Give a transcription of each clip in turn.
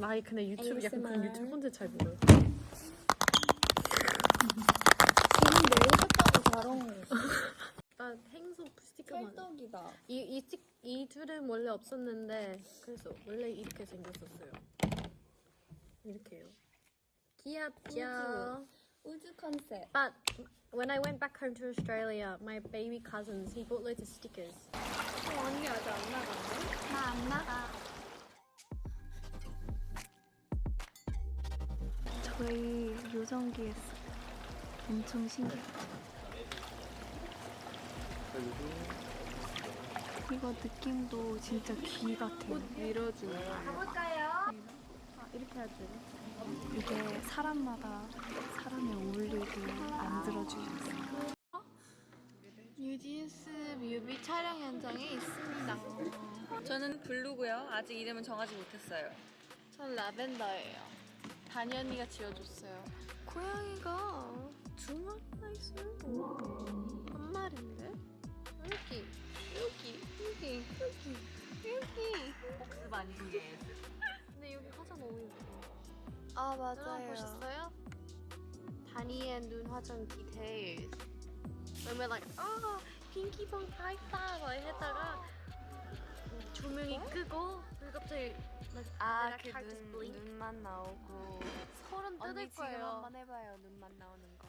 아니 근데 유튜브 약간 그런 ASMR. 유튜브 콘텐츠 잘 몰라요. 지금 내오셨다고 잘 어울려. 나 행소 스티커만. 찰떡이다. 이이 이, 이 줄은 원래 없었는데 그래서 원래 이렇게 생겼었어요. 이렇게요. 귀엽죠. 우주 컨셉. But when I went back home to Australia, my baby cousins he bought loads of stickers. 어, 언니 저희 요정기에 엄청 신기해. 이거 느낌도 진짜 귀 같아요. 밀어주는 거. 가볼까요? 아, 이렇게 하지. 이게 사람마다 사람에 어울리게 만들어주셨어요. 뉴진스 뮤비 촬영 현장에 있습니다. 저는 블루고요. 아직 이름은 정하지 못했어요. 전 라벤더예요. 단연이가 지어줬어요. 고양이가 두 마리나 있어요. 한 마리인데? 여기, 여기, 여기, 여기, 여기. 많이 중에 근데 여기 화장 너무 예뻐. 아 맞아요. 보셨어요? 다니의 눈 화장 디테일. We're like, oh, 핑키봉 파이파 막 했다가 조명이 끄고 그리고 갑자기 아, 그. 눈, 눈만 나오고. 소름 뜯을 언니 지금 거예요. 한번 해봐요. 눈만 나오는 거.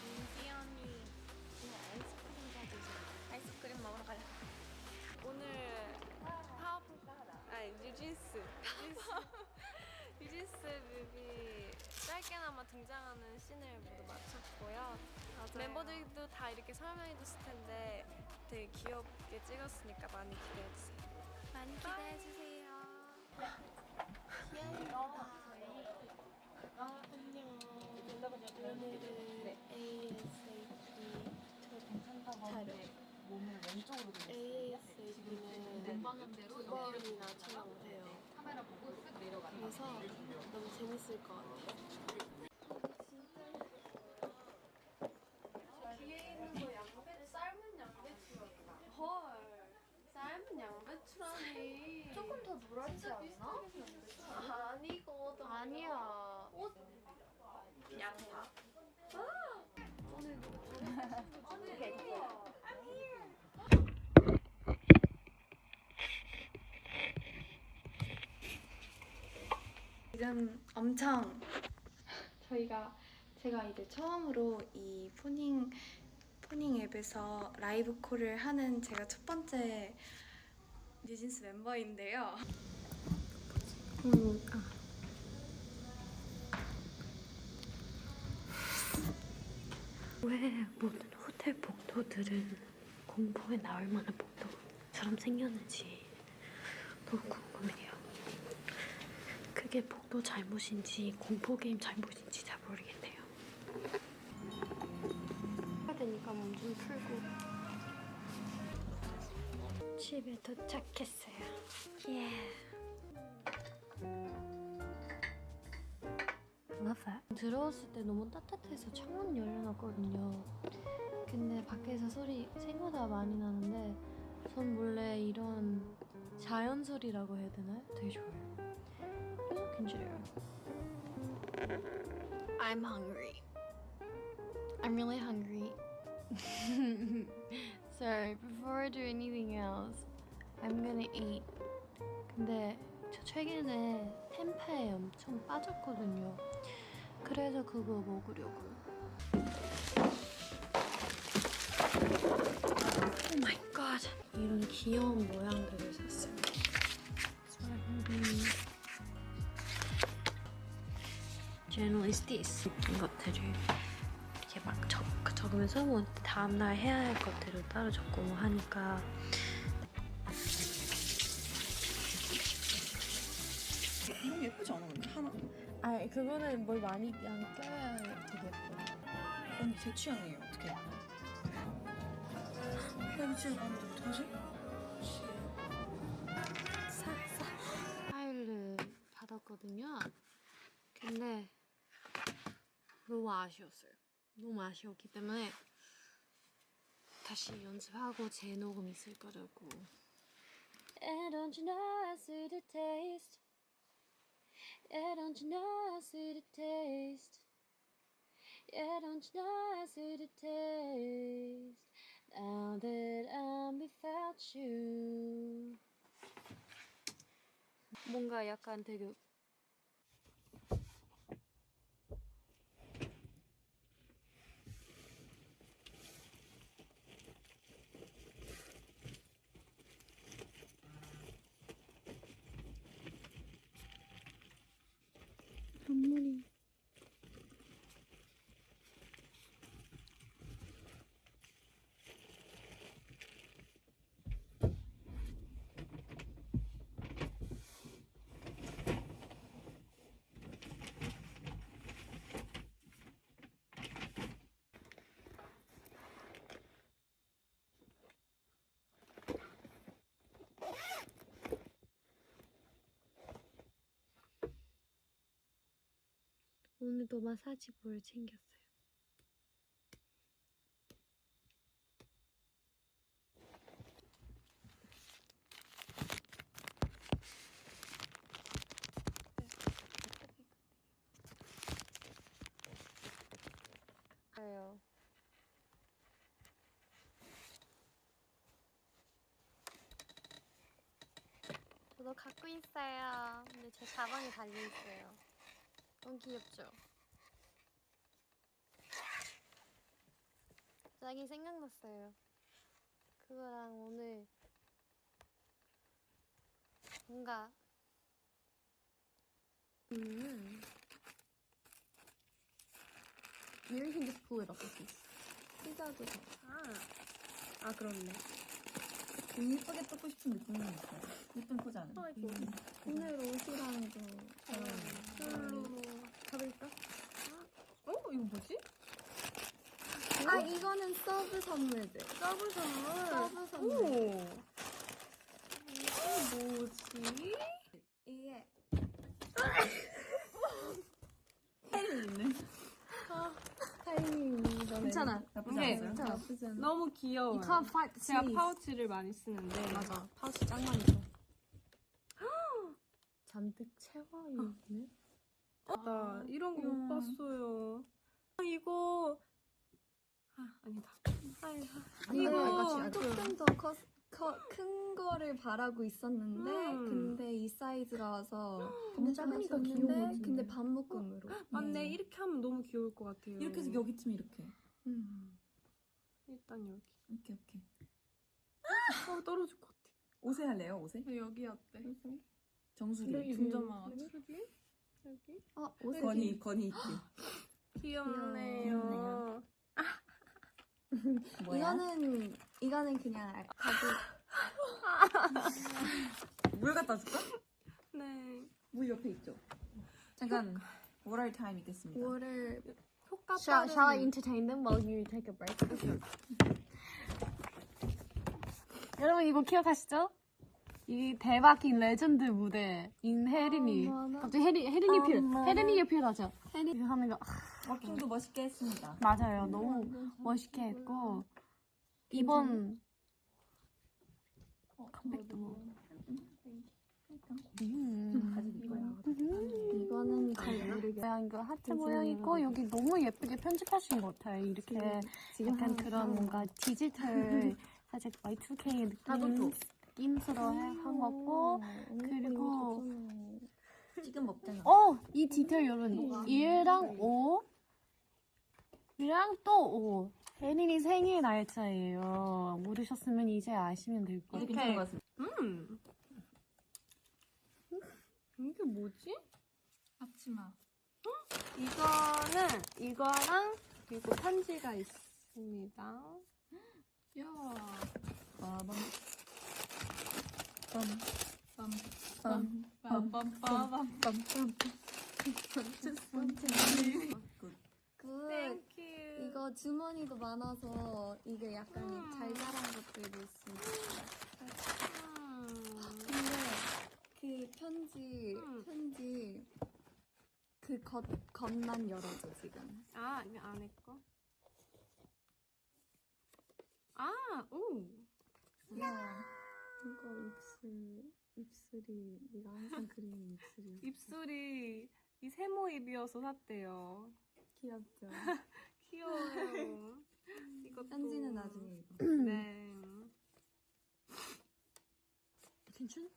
은지 언니 아이스크림 사주세요. 아이스크림 먹으러 가자. 오늘 파워풀 아니 뉴진스 뉴진스 뉴진스 뮤비 짧게나마 등장하는 씬을 모두 마쳤고요. 멤버들도 다 이렇게 설명해 줬을 텐데 되게 귀엽게 찍었으니까 많이 기대해 주세요. 많이 기대해 주세요. 오늘은 ASAP 촬영. ASAP는 두 번이나 촬영을 해요. 그래서 너무 재밌을 것 같아요. 뒤에 있는 거 양배 삶은 양배추였다. 헐. 삶은 양배추라니. 조금 더 노랗지 않나? 아니거든. 아니야. 양파. 지금 엄청 저희가 제가 이제 처음으로 이 포닝 포닝 앱에서 라이브 콜을 하는 제가 첫 번째 뉴진스 멤버인데요. 왜 모든 호텔 복도들은 공포에 나올 만한 복도처럼 생겼는지 너무 궁금해요. 그게 복도 잘못인지 공포 게임 잘못인지 잘 모르겠네요. 해야 되니까 몸 좀 풀고 집에 도착했어요. 예. Love that. 들어왔을 때 너무 따뜻해서 창문 열려놨거든요. 근데 밖에서 소리 생각보다 많이 나는데 전 원래 이런 자연 소리라고 해야 되나요? 되게 좋아요. 그냥 괜찮아요. I'm hungry. I'm really hungry. so before I do anything else, I'm gonna eat. 근데 저 최근에 템파에 엄청 빠졌거든요. 그래서 그거 먹으려고. 오 마이 갓. 이런 귀여운 모양들을 샀어요. journalistis 이런 것들을 이렇게 막 적, 적으면서 뭐 다음날 해야 할 것들을 따로 적고 뭐 하니까 아 그거는 뭘 많이 그냥 껴야 예뻐. 언니 제 취향이에요. 어떻게? 내 취향 아닌데 어떡하지? 파일을 받았거든요. 근데 너무 아쉬웠어요. 너무 아쉬웠기 때문에 다시 연습하고 재녹음 있을 거라고 And don't you know I see the taste? Yeah, don't you know I see the taste? Yeah, don't you know I see the taste? Now that I'm without you. 뭔가 약간 되게 눈물이 오늘도 마사지 볼 챙겼어요. 요 저도 갖고 있어요. 근데 제 가방에 달려 있어요. 너무 귀엽죠? 갑자기 생각났어요. 그거랑 오늘 뭔가 음. You can just pull it off with this. 피자도 더. 아, 아 그렇네. 좀 예쁘게 뜯고 싶은 느낌이 있어요. 예쁜 포즈 안 해? 오늘 옷이랑도 별로. 가볼까? 어? 이거 뭐지? 아 이거는 서브 선물들. 서브 선물. 서브 선물. 오. 이거 뭐지? 이게 펜이 있네. 타이밍이잖아요. 괜찮아. 나쁘지 네. 않았어요? 진짜 나쁘지 않아. 너무 귀여워요. Fight 제가. 파우치를 많이 쓰는데 맞아. 파우치 짱 많이 줘. 잔뜩 채워있네. 나 이런 거못 음. 봤어요. 아, 이거 아 아니다. 아이, 근데 이거 조금 더큰 거를 바라고 있었는데 음. 근데 이 사이즈가 와서 너무 작으니까 귀여운 것 같은데. 근데 반묶음으로 맞네 이렇게 하면 너무 귀여울 것 같아요. 이렇게 해서 여기쯤 이렇게. 음. 일단 여기. 오케이, 오케이. 어 떨어질 것 같아. 옷에 할래요, 옷에? 여기 어때? 정수리. 중점만 여기 여기 어, 옷에 건이, 건이 있기. 귀엽네요. 뭐야? 이거는 이거는 그냥 가죽 물 갖다 줄까? 네. 물 옆에 있죠? 잠깐, 오랄 타임 있겠습니다. 뭐를 효과 Shall, 빠른 shall I entertain them while you take a break? 여러분 이거 기억하시죠? 이 대박인 레전드 무대인 혜린이 어머나. 갑자기 혜린, 혜린이 필 어머나. 혜린이 필하죠? 혜린이 하는 거 아, 워킹도 멋있게 했습니다. 맞아요 너무 멋있게 했고 이번 컴백도 음. 가지고 있고요. 이거는 잘 모르겠어요. 모양 이거 하트 모양 있고 여기 너무 예쁘게 편집하신 것 같아요 이렇게 약간 그런 뭔가 디지털 살짝 Y2K 느낌 느낌스러 한 거고 그리고 지금 먹잖아. 어! 이 디테일 여러분 1랑 5 이랑 또 5. 혜린이 생일 날짜예요. 모르셨으면 이제 아시면 될 이게 거예요. 괜찮은 것 같습니다. 음. 이게 뭐지? 앞치마. 이거는 이거랑 그리고 편지가 있습니다. 야. 빠밤. 굿. 땡큐. 이거 주머니도 많아서 이게 약간 음. 잘 자란 것들도 있습니다. 음. 근데 그 편지 음. 편지 그 겉, 겉만 열어줘 지금. 아, 이거 안에 거. 아, 오. 이건 입술 입술이 네가 항상 그리는 입술이 입술이 이 세모 입이어서 샀대요. 귀엽죠? 귀여워요. 이것도. 편지는 나중에 이거. 네. 괜찮아?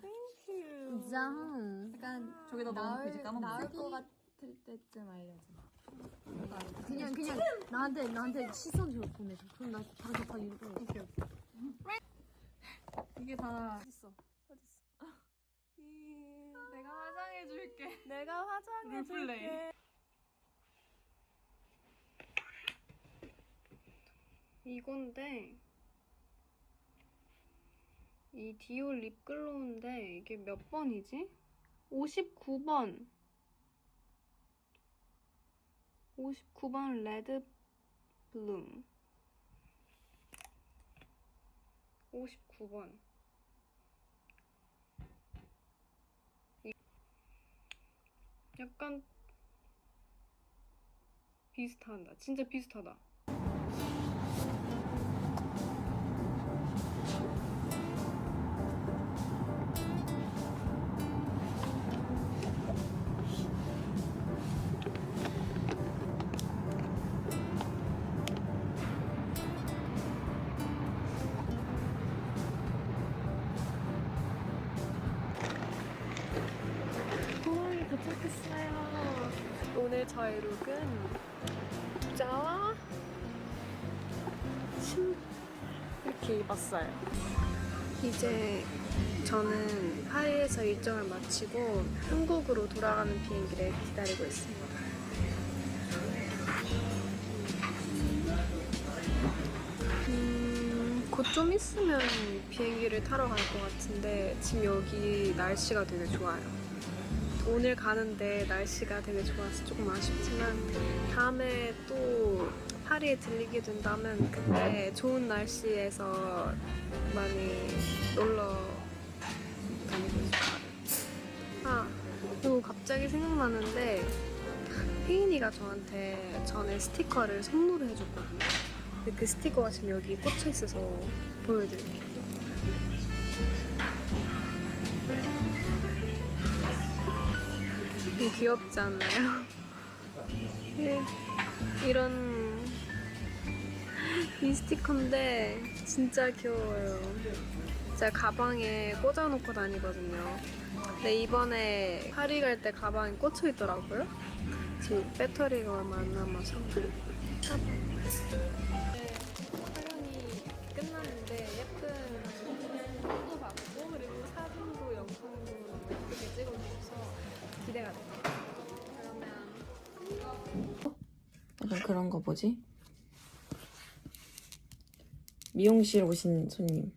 땡큐. 짱 약간 저기다 넣으면 이제 까먹는 나을 거것 같을 때쯤 알려줘. 그냥 그냥 나한테 나한테 시선 좀 보내줘 그럼 나 바로 다 읽어 오케이 오케이 이게 다 어딨어? 어딨어? 이... 내가 화장해 줄게. 내가 화장해 줄게. 이건데 이 디올 립글로우인데 이게 몇 번이지? 59번 59번 레드 블룸 59번 약간 비슷하다. 진짜 비슷하다. 도착했어요. 오늘 저의 룩은 모자와 신 이렇게 입었어요. 이제 저는 파리에서 일정을 마치고 한국으로 돌아가는 비행기를 기다리고 있습니다. 음, 곧 좀 있으면 비행기를 타러 갈 것 같은데 지금 여기 날씨가 되게 좋아요. 오늘 가는데 날씨가 되게 좋아서 조금 아쉽지만 다음에 또 파리에 들리게 된다면 그때 좋은 날씨에서 많이 놀러 다니고 싶어요. 아, 그리고 갑자기 생각나는데 혜인이가 저한테 전에 스티커를 선물을 해줬거든요. 근데 그 스티커가 지금 여기 꽂혀 있어서 보여드릴게요. 되게 귀엽지 않나요? 네, 이런 이 스티커인데 진짜 귀여워요. 제가 가방에 꽂아놓고 다니거든요. 근데 이번에 파리 갈 때 가방에 꽂혀 있더라고요. 지금 배터리가 얼마 안 남아서. 촬영이 끝났는데 예쁜 사진도 받고 약간 그런 거 뭐지? 미용실 오신 손님.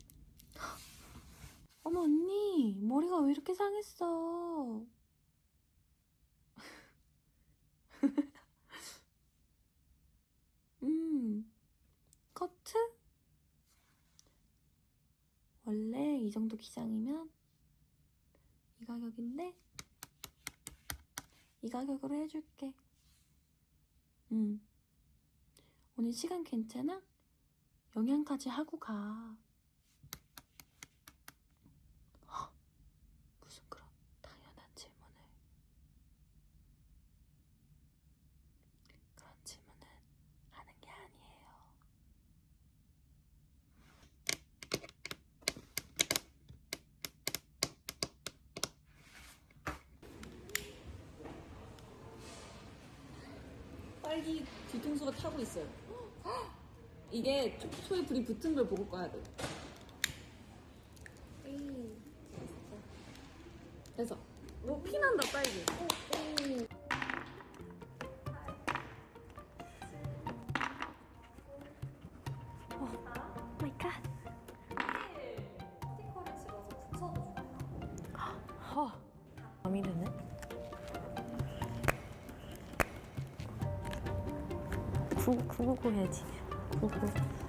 어머 언니 머리가 왜 이렇게 상했어 음 커트? 원래 이 정도 기장이면 이 가격인데 이 가격으로 해줄게 음 오늘 시간 괜찮아? 영양까지 하고 가 무슨 그런 당연한 질문을. 그런 질문은 하는 게 아니에요. 빨리 뒤통수가 타고 있어요. 이게 초에 불이 붙은 걸 보고 꺼야 돼. 그 구, 구구구 해야지. 구구. 아.